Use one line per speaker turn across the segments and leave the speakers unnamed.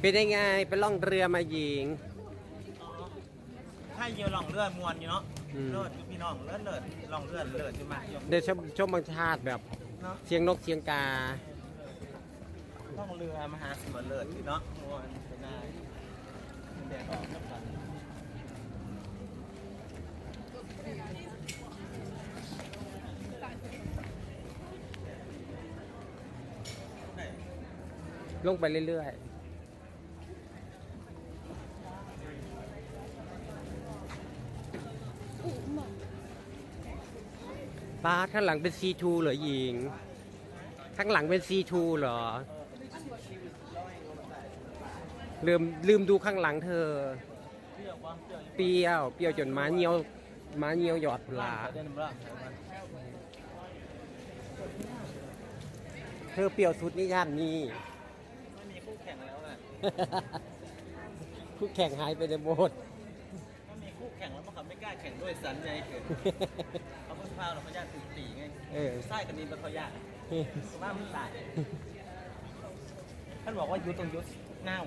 เป็นยังไงไปล่องเรือมาหญิง
ถ้าเยอะลองเลือดมวนอยู่เนาะ
อืม
เลือดอยู่พี่น้องเลือดเลือดลองเลือดเลือดอยู่มาอยู่
เดี๋ยวชมชมบางชาติแบบ
เนาะ
เสียงนกเสียงกา
ต้องเรือมหาสมุทรเลือดอยู่เนาะมวนไปได้แดดออกแล้วกัน
ลงไปเรื่อยๆป้าข้างหลังเป็น C2 เหรอหญิง ข้างหลังเป็น C2 เหรอ ลืมลืมดูข้างหลังเธอ
เปรี้ยว เปรี้ยว
จนม้าเงียวม้าเงียวหยอดปลา
เดินมาละ
เธอเปรี้ยวสุดนี่ย่านนี้
ไม่มีคู่แข่งแล้วแหละ
คู่แข่งหายไปในโบสถ์
ไม่มีคู่แข่งแล้วมันขับไม่กล้าแข่งด้วยสันไงเกิดเขาเพิ่งพาเราเขาญาติตีตีไง
เออ
ไส้กันนี้เป็นเขาญาติว่ามันตายท่านบอกว่ายุดตรงยุด now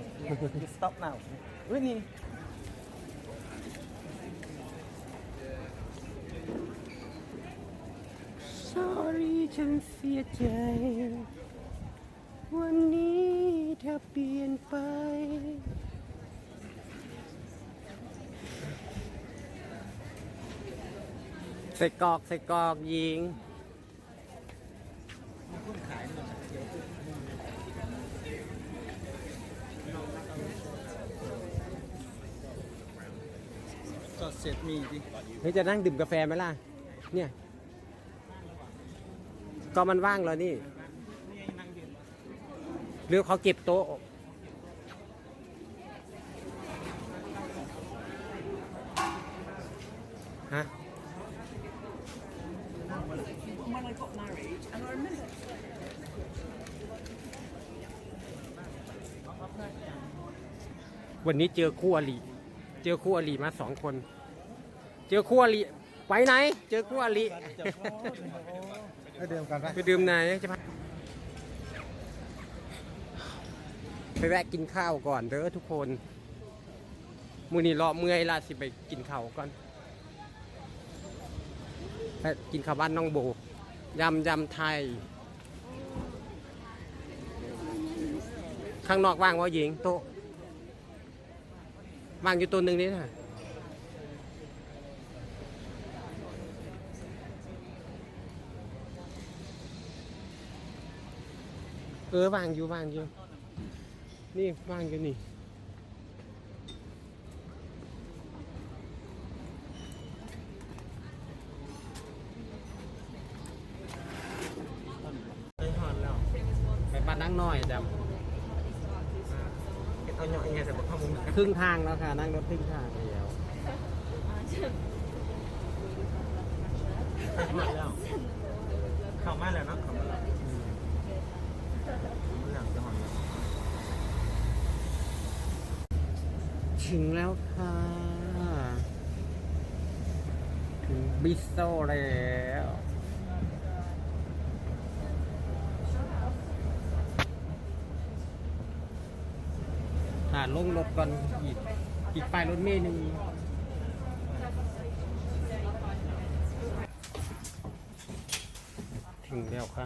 ยุด stop now เฮ้ยนี่
Sorry ฉันเสียใจ วันนี้เธอเปลี่ยนไป ใส่กรอกใส่กรอกยิง
มันเพิ่งขายหมดเดี๋ยวขึ้นจอดเสร็จมีดิ
เฮ้ยจะนั่งดื่มกาแฟไหมล่ะ เนี่ย ก็มันว่างแล้วนี่
นี่นั่งยืน
หรือเขาเก็บโต๊ะฮะ
when I got married, and I remember
วันนี้เจอคู่อริเจอคู่อริมาสองคน เจอคู่อริไปไหน เจอคู่อริ
ไปเดิมกันไป
ไปดื่มไหนจะพา ไปแวะกินข้าวก่อนเด้อทุกคนมูนี่รอเมื่อยละสิไปกินข้าวก่อนไปกินข้าวบ้านน้องโบยำยำไทย ข้างนอกว่างวะหญิงโต๊ะว่างอยู่ตัวหนึ่งนี่นะเออว่างอยู่ว่างอยู่ นี่ว่างอยู่นี่
ไปหอนแล้ว
ไปบ้านนั่งน้อยจ้ะ
เอาหน่อยไงแต่บอกข้ามุม
ครึ่งทางแล้วค่ะ นั่งรถครึ่งทางแล้ว
ไปหอนแล้ว เข้ามาแล้วเนาะเข้ามาแล้วมันหลังจะหอนแล้ว
ถึงแล้วค่ะ ถึงบิสโซแล้วหาลงรถก่อนอีกอีกปลายรถเมล์หนึ่งถึงแล้วค่ะ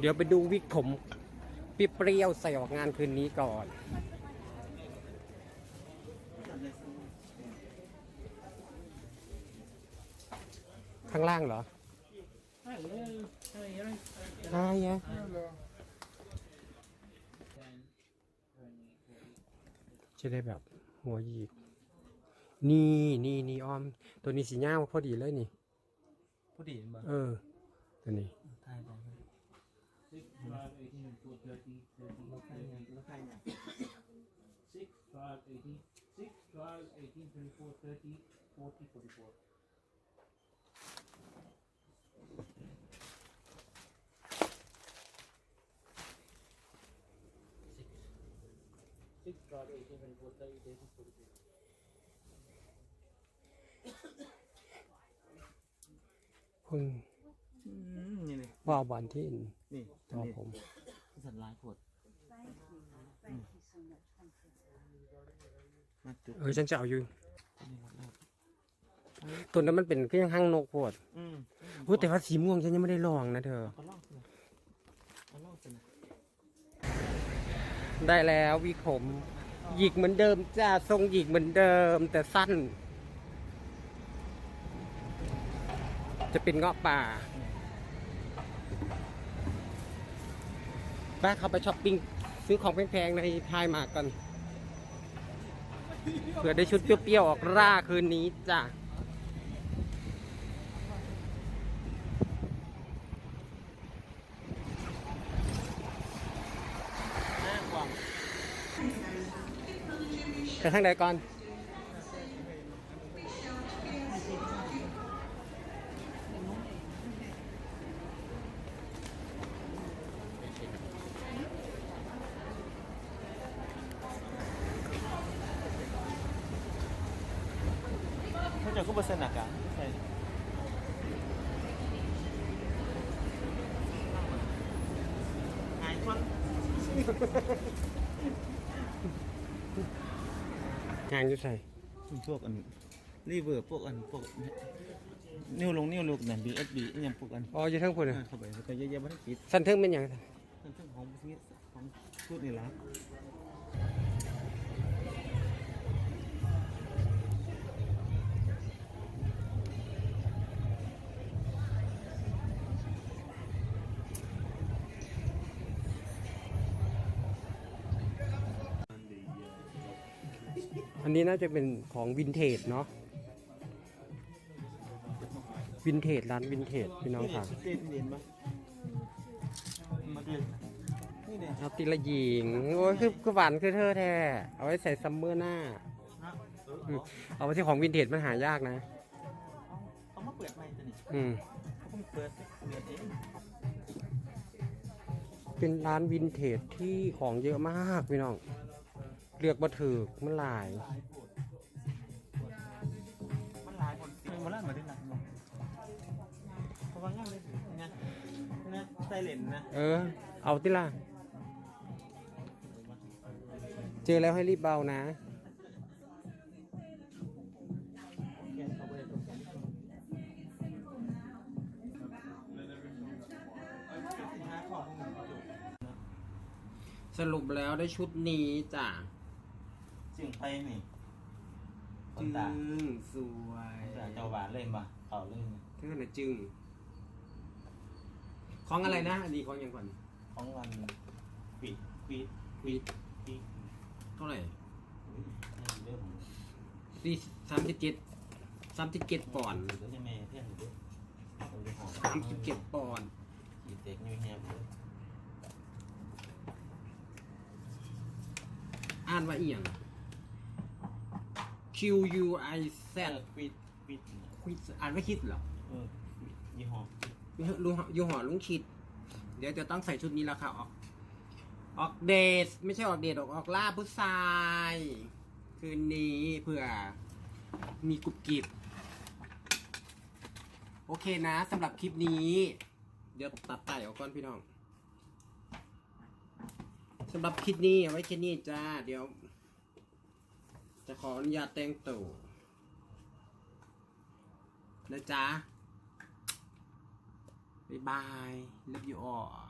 เดี๋ยวไปดูวิกผมเปรี้ยวๆใส่ออกงานคืนนี้ก่อน ข้างล่างเหรอใช่ยจะได้แบบหัวหยิกนี่นี่นี่ออม ตัวนี้สีเงาพอดีเลยนี่
ผู้ดีมา
เออ ตัวนี้
5, 18, 4, 30, 30, 30, 6, 12, 18, 6, 12, 18, 24, 30, 40, 44. Six.
Six, 12, 18, 24, 30, 30, 43. Hmm. Forty, forty-four. five, eighteen, twenty-four, thirty, thirty-two, forty-two.
คุณ
นี่นี่
ว่าบอลที่
นี่
ต่อผม
สันลายผด
Thank you so much. Thank you.
มาจุด
เออฉันจะเอาอยู่
นี่หมดแล้ว
ตัวนั้นมันเป็นเครื่องห้างนกโพด
อืม
พูดแต่ว่าสีม่วงฉันยังไม่ได้ลองนะเธอ
ก็ลองสิก็ลองสินะ
ได้แล้ววิกผมหยิกเหมือนเดิมจ้าทรงหยิกเหมือนเดิม แต่สั้น จะเป็นเงาะป่า ไปเข้าไปช้อปปิ้งซื้อของแพงๆในพายมากกันเผื่อได้ชุดเปรี้ยวๆออกร่าคืนนี้จ้ะ
หน้ากว่าง
ไปทางใดก่อน
เขาจะก็บสนักอะใช่หายคน
งานอยู่ใส่
พวกอันรีเวอร์พวกอันพวกนิ้วลงนิ้วลูกนั่น BSB อหยังพวกอัน
อ๋ออยู่ทั้งคน
เข้าไปแล้วก็เยอะแยะไม่ได้คิด
สันเทิงเป็นอย่าง
นั่นเรื่องของซีของพูดนี่ละ
นนี้น่าจะเป็นของวินเทจเนาะวินเทจร้านวินเทจพี่น้องค่ะ
เต้นเรียนปะมาดูนี่เนี่ย
เอาตีละหญิงโอ้ยคือคือหวานคือเธอแท้เอาไว้ใส่ซัมเมอร์หน้า
นะเออ
อืมเอาไว้ที่ของวินเทจมันหายากนะ
เขามาเปิดใหม่ตัวนี้
อืม
เขาเพิ่งเปิดเปิดเอง
เป็นร้านวินเทจที่ของเยอะมากพี่น้อง เลือกมาถือมันหลาย
มันหลายคนมันมาเล่นมาได้หลายคนเพราะว่างานเลยนะนะไซเลนนะ
เออ เอาติล่ะ เจอแล้วให้รีบเบานะ
แกเขาไปตรงกันสินค้าของพวกมันอยู่
สรุปแล้วได้ชุดนี้จ้ะ
เสียงไทยนี่คน
จึ
ตาง
สวย
แต่เจ้าหวานเล่นปะเขาเล่น
เท่าไหร่จึงของอะไรนะ อันนี้ของยังก่อน
ของวันปิดปิด
ปีด
ปิด
เท่าไหร่
เรื่อง
สี่สามสิบเจ็ดสามสิบเจ็ดปอนด์
เดี๋ยวจะแม่เพื่อนดูเราจะหอ
สามสิบเจ็ดปอนด์
ขีดเด็กนี่แฮมเลย
อ่านว่าเอียง Q U I Z
แซ่ปิดปิด
คิดอ่านว่าคิดเหรอ
เออยี่ห้อ
ลุงยูหอลุงคิด เดี๋ยวจะต้องใส่ชุดนี้แล้วค่ะออก ออกเดทไม่ใช่ออกเดทออกออกล่าผู้ชาย คืนนี้เผื่อ มีกรุบกริบ โอเคนะสำหรับคลิปนี้ เดี๋ยวตัดไต่ออกก่อนพี่น้องสำหรับคลิปนี้เอาไว้แค่นี้จ้า เดี๋ยว จะขออนุญาตแต่งตัวนะจ๊ะ บ๊ายบาย love you all